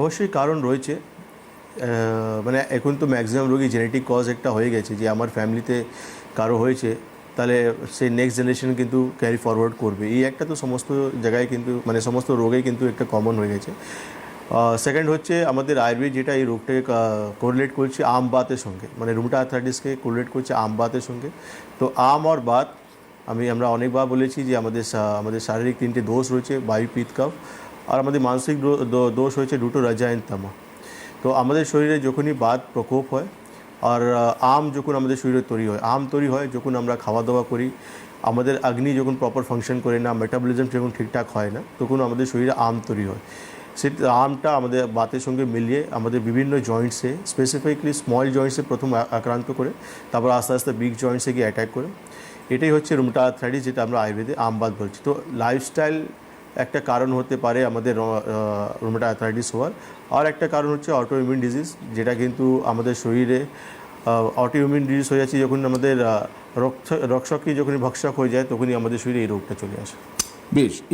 অবশ্যই কারণ রয়েছে। মানে এখন তো ম্যাক্সিমাম রোগী জেনেটিক কজ একটা হয়ে গেছে যে আমার ফ্যামিলিতে কারও হয়েছে, তাহলে সেই নেক্সট জেনারেশন কিন্তু ক্যারি ফরওয়ার্ড করবে। এই একটা তো সমস্ত জায়গায় কিন্তু মানে সমস্ত রোগেই কিন্তু একটা কমন হয়ে গেছে। সেকেন্ড হচ্ছে আমাদের আয়ুর্বেদ যেটা এই রোগটাকে কোরিলেট করছে আম বাতের সঙ্গে। মানে রুমটা আর্থারাইটিসকে কোরিলেট করছে আম বাতের সঙ্গে। তো আম আর বাত, আমি আমরা অনেকবার বলেছি যে আমাদের আমাদের শারীরিক তিনটে দোষ রয়েছে, বায়ু পিত আর আমাদের মানসিক দোষ হয়েছে দুটো রাজায়ন তামা। তো আমাদের শরীরে যখনই বাত প্রকোপ হয়, আর আম যখন আমাদের শরীরে তৈরি হয়, আম তৈরি হয় যখন আমরা খাওয়া দাওয়া করি, আমাদের অগ্নি যখন প্রপার ফাংশন করে না মেটাবলিজম যখন ঠিকঠাক হয় না, তখন আমাদের শরীরে আম তৈরি হয়। সে আমটা আমাদের বাতের সঙ্গে মিলিয়ে আমাদের বিভিন্ন জয়েন্টসে স্পেসিফিকলি স্মল জয়েন্টসে প্রথম আক্রান্ত করে, তারপর আস্তে আস্তে বিগ জয়েন্টসে গিয়ে অ্যাটাক করে। এটাই হচ্ছে রুমটা আর্থ্রাইটিস যেটা আমরা আয়ুর্বেদে আমবাদ বলছি। তো লাইফস্টাইল একটা কারণ হতে পারে আমাদের রোমেটা অ্যাথরাইটিস হওয়ার। আর একটা কারণ হচ্ছে অটো ইমিউন ডিজিজ যেটা কিন্তু আমাদের শরীরে অটো ইমিউন ডিজিজ হয়ে যাচ্ছে যখন আমাদের রক্ত রক্ষকই যখনই ভক্ষক হয়ে যায়, তখনই আমাদের শরীরে এই রোগটা চলে আসে। বেশ।